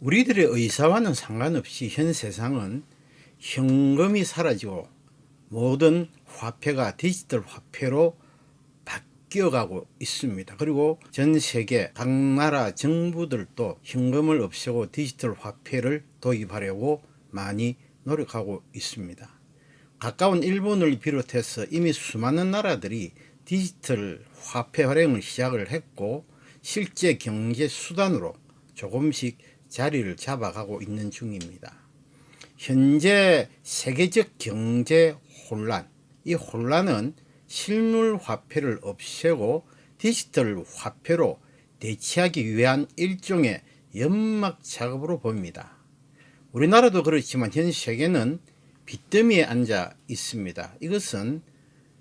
우리들의 의사와는 상관없이 현 세상은 현금이 사라지고 모든 화폐가 디지털 화폐로 바뀌어가고 있습니다. 그리고 전 세계 각 나라 정부들도 현금을 없애고 디지털 화폐를 도입하려고 많이 노력하고 있습니다. 가까운 일본을 비롯해서 이미 수많은 나라들이 디지털 화폐 활용을 시작을 했고 실제 경제 수단으로 조금씩 자리를 잡아가고 있는 중입니다. 현재 세계적 경제 혼란, 이 혼란은 실물 화폐를 없애고 디지털 화폐로 대체하기 위한 일종의 연막 작업으로 봅니다. 우리나라도 그렇지만 현 세계는 빚더미에 앉아 있습니다. 이것은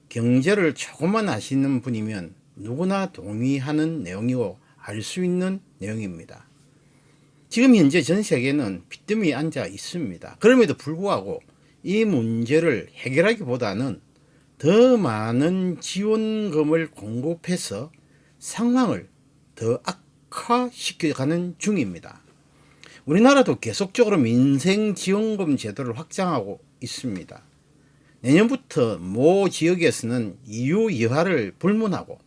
경제를 조금만 아시는 분이면 누구나 동의하는 내용이고 알 수 있는 내용입니다. 지금 현재 전 세계는 빚더미에 앉아 있습니다. 그럼에도 불구하고 이 문제를 해결하기보다는 더 많은 지원금을 공급해서 상황을 더 악화시켜가는 중입니다. 우리나라도 계속적으로 민생지원금 제도를 확장하고 있습니다. 내년부터 모 지역에서는 이유 이하를 불문하고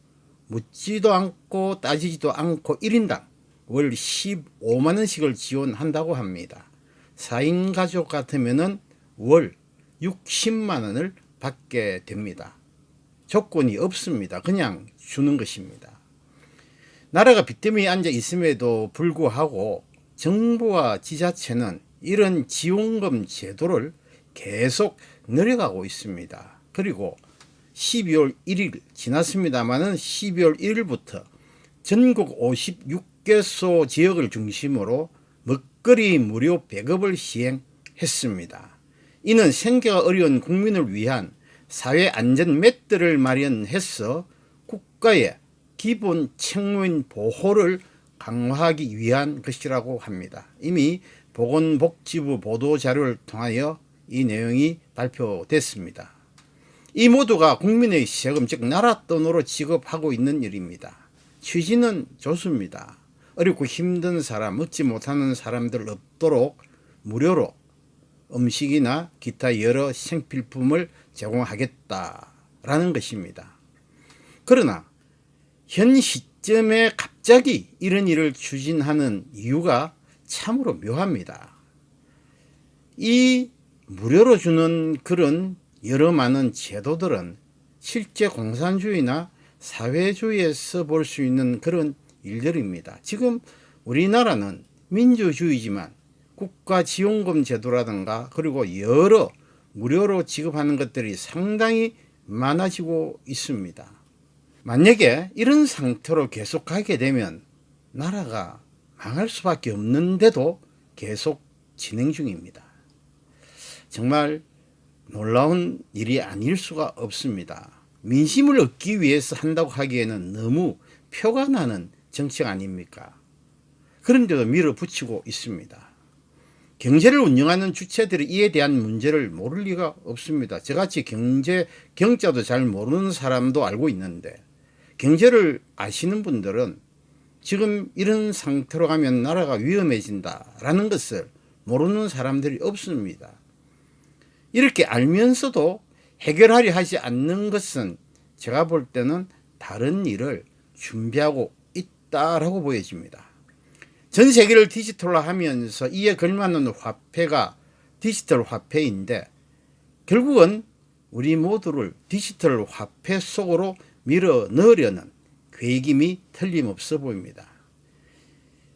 묻지도 않고 따지지도 않고 1인당 월 15만 원씩을 지원한다고 합니다. 4인 가족 같으면은 월 60만 원을 받게 됩니다. 조건이 없습니다. 그냥 주는 것입니다. 나라가 빚더미에 앉아 있음에도 불구하고 정부와 지자체는 이런 지원금 제도를 계속 늘려가고 있습니다. 그리고 12월 1일 지났습니다만은 12월 1일부터 전국 56 개소 지역을 중심으로 먹거리 무료 배급을 시행했습니다. 이는 생계가 어려운 국민을 위한 사회 안전 맷들을 마련해서 국가의 기본 책무인 보호를 강화하기 위한 것이라고 합니다. 이미 보건복지부 보도 자료를 통하여 이 내용이 발표됐습니다. 이 모두가 국민의 세금 즉 나라 돈으로 지급하고 있는 일입니다. 취지는 좋습니다. 어렵고 힘든 사람, 얻지 못하는 사람들 없도록 무료로 음식이나 기타 여러 생필품을 제공하겠다라는 것입니다. 그러나 현 시점에 갑자기 이런 일을 추진하는 이유가 참으로 묘합니다. 이 무료로 주는 그런 여러 많은 제도들은 실제 공산주의나 사회주의에서 볼 수 있는 그런 일들입니다. 지금 우리나라는 민주주의지만 국가 지원금 제도라든가 그리고 여러 무료로 지급하는 것들이 상당히 많아지고 있습니다. 만약에 이런 상태로 계속 가게 되면 나라가 망할 수밖에 없는데도 계속 진행 중입니다. 정말 놀라운 일이 아닐 수가 없습니다. 민심을 얻기 위해서 한다고 하기에는 너무 표가 나는 정책 아닙니까? 그런데도 밀어붙이고 있습니다. 경제를 운영하는 주체들이 이에 대한 문제를 모를 리가 없습니다. 저같이 경제 경자도 잘 모르는 사람도 알고 있는데 경제를 아시는 분들은 지금 이런 상태로 가면 나라가 위험해진다라는 것을 모르는 사람들이 없습니다. 이렇게 알면서도 해결하려 하지 않는 것은 제가 볼 때는 다른 일을 준비하고 있다라고 보여집니다. 전 세계를 디지털로 하면서 이에 걸맞는 화폐가 디지털 화폐인데 결국은 우리 모두를 디지털 화폐 속으로 밀어 넣으려는 계획임이 틀림없어 보입니다.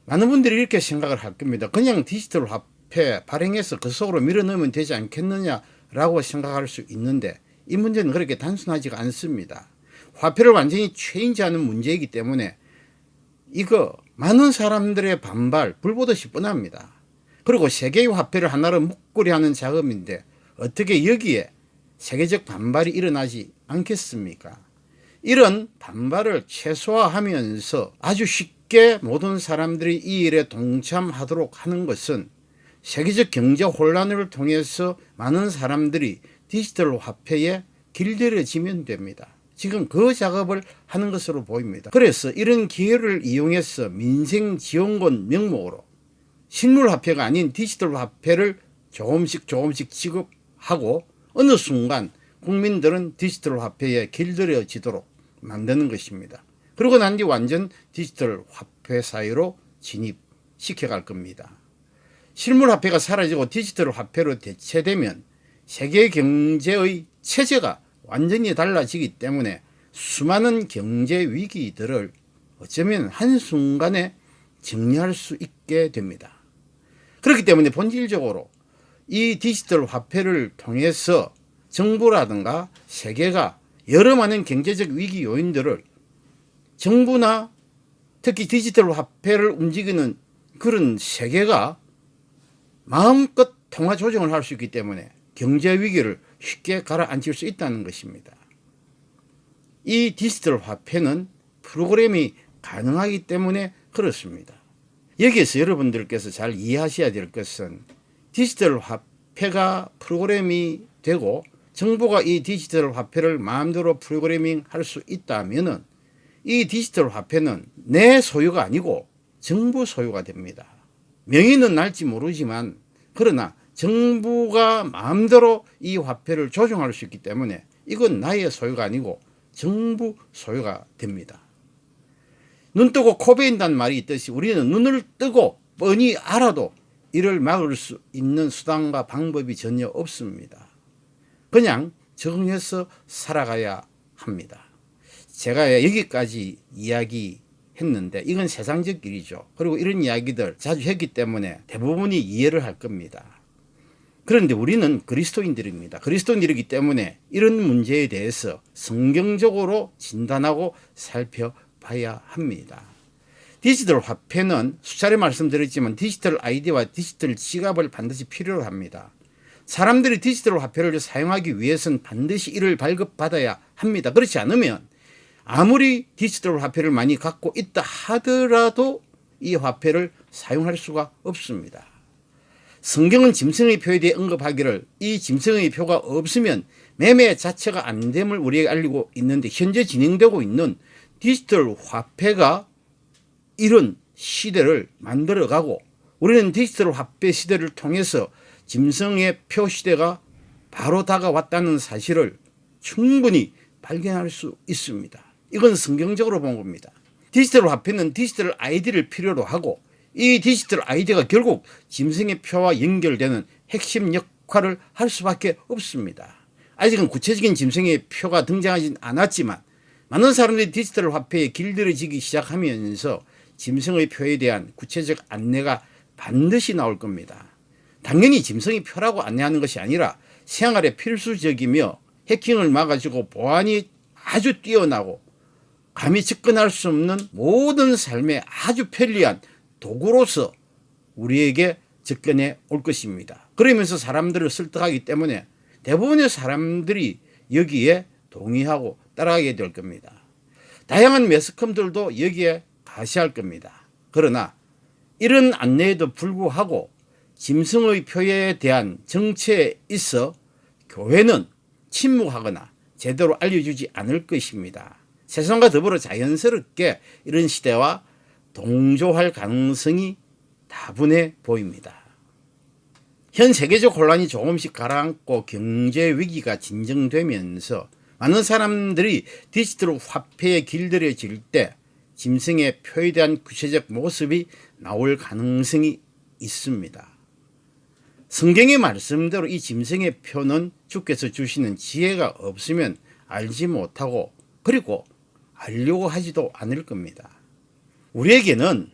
많은 분들이 이렇게 생각을 할 겁니다. 그냥 디지털 화폐 발행해서 그 속으로 밀어 넣으면 되지 않겠느냐라고 생각할 수 있는데 이 문제는 그렇게 단순하지가 않습니다. 화폐를 완전히 체인지하는 문제이기 때문에 이거 많은 사람들의 반발, 불보듯이 뻔합니다. 그리고 세계의 화폐를 하나로 묶으려 하는 작업인데 어떻게 여기에 세계적 반발이 일어나지 않겠습니까? 이런 반발을 최소화하면서 아주 쉽게 모든 사람들이 이 일에 동참하도록 하는 것은 세계적 경제 혼란을 통해서 많은 사람들이 디지털 화폐에 길들여지면 됩니다. 지금 그 작업을 하는 것으로 보입니다. 그래서 이런 기회를 이용해서 민생 지원금 명목으로 실물 화폐가 아닌 디지털 화폐를 조금씩 조금씩 지급하고 어느 순간 국민들은 디지털 화폐에 길들여지도록 만드는 것입니다. 그러고 난 뒤 완전 디지털 화폐 사회로 진입시켜 갈 겁니다. 실물 화폐가 사라지고 디지털 화폐로 대체되면 세계 경제의 체제가 완전히 달라지기 때문에 수많은 경제 위기들을 어쩌면 한순간에 정리할 수 있게 됩니다. 그렇기 때문에 본질적으로 이 디지털 화폐를 통해서 정부라든가 세계가 여러 많은 경제적 위기 요인들을 정부나 특히 디지털 화폐를 움직이는 그런 세계가 마음껏 통화 조정을 할 수 있기 때문에 경제 위기를 쉽게 가라앉힐 수 있다는 것입니다. 이 디지털 화폐는 프로그램이 가능하기 때문에 그렇습니다. 여기에서 여러분들께서 잘 이해하셔야 될 것은 디지털 화폐가 프로그램이 되고 정부가 이 디지털 화폐를 마음대로 프로그래밍 할 수 있다면은 이 디지털 화폐는 내 소유가 아니고 정부 소유가 됩니다. 명의는 날지 모르지만 그러나 정부가 마음대로 이 화폐를 조정할 수 있기 때문에 이건 나의 소유가 아니고 정부 소유가 됩니다. 눈 뜨고 코 베인다는 말이 있듯이 우리는 눈을 뜨고 뻔히 알아도 이를 막을 수 있는 수단과 방법이 전혀 없습니다. 그냥 적응해서 살아가야 합니다. 제가 여기까지 이야기했는데 이건 세상적 일이죠. 그리고 이런 이야기들 자주 했기 때문에 대부분이 이해를 할 겁니다. 그런데 우리는 그리스도인들입니다. 그리스도인들이기 때문에 이런 문제에 대해서 성경적으로 진단하고 살펴봐야 합니다. 디지털 화폐는 수차례 말씀드렸지만 디지털 아이디와 디지털 지갑을 반드시 필요로 합니다. 사람들이 디지털 화폐를 사용하기 위해서는 반드시 이를 발급받아야 합니다. 그렇지 않으면 아무리 디지털 화폐를 많이 갖고 있다 하더라도 이 화폐를 사용할 수가 없습니다. 성경은 짐승의 표에 대해 언급하기를 이 짐승의 표가 없으면 매매 자체가 안 됨을 우리에게 알리고 있는데 현재 진행되고 있는 디지털 화폐가 이런 시대를 만들어가고 우리는 디지털 화폐 시대를 통해서 짐승의 표 시대가 바로 다가왔다는 사실을 충분히 발견할 수 있습니다. 이건 성경적으로 본 겁니다. 디지털 화폐는 디지털 아이디를 필요로 하고 이 디지털 아이디가 결국 짐승의 표와 연결되는 핵심 역할을 할 수밖에 없습니다. 아직은 구체적인 짐승의 표가 등장하진 않았지만 많은 사람들이 디지털 화폐에 길들여지기 시작하면서 짐승의 표에 대한 구체적 안내가 반드시 나올 겁니다. 당연히 짐승의 표라고 안내하는 것이 아니라 생활에 필수적이며 해킹을 막아주고 보안이 아주 뛰어나고 감히 접근할 수 없는 모든 삶에 아주 편리한 도구로서 우리에게 접근해 올 것입니다. 그러면서 사람들을 설득하기 때문에 대부분의 사람들이 여기에 동의하고 따라가게 될 겁니다. 다양한 매스컴들도 여기에 가시할 겁니다. 그러나 이런 안내에도 불구하고 짐승의 표에 대한 정체에 있어 교회는 침묵하거나 제대로 알려주지 않을 것입니다. 세상과 더불어 자연스럽게 이런 시대와 동조할 가능성이 다분해 보입니다. 현 세계적 혼란이 조금씩 가라앉고 경제 위기가 진정되면서 많은 사람들이 디지털 화폐에 길들여질 때 짐승의 표에 대한 구체적 모습이 나올 가능성이 있습니다. 성경의 말씀대로 이 짐승의 표는 주께서 주시는 지혜가 없으면 알지 못하고 그리고 알려고 하지도 않을 겁니다. 우리에게는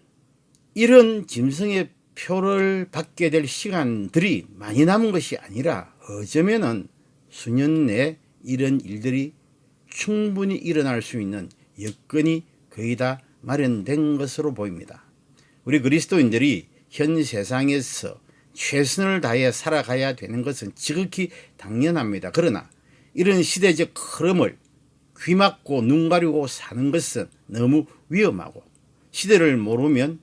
이런 짐승의 표를 받게 될 시간들이 많이 남은 것이 아니라 어쩌면은 수년 내 이런 일들이 충분히 일어날 수 있는 여건이 거의 다 마련된 것으로 보입니다. 우리 그리스도인들이 현 세상에서 최선을 다해 살아가야 되는 것은 지극히 당연합니다. 그러나 이런 시대적 흐름을 귀 막고 눈 가리고 사는 것은 너무 위험하고 시대를 모르면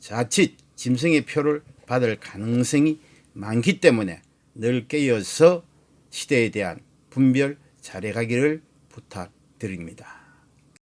자칫 짐승의 표를 받을 가능성이 많기 때문에 늘 깨어서 시대에 대한 분별 잘해가기를 부탁드립니다.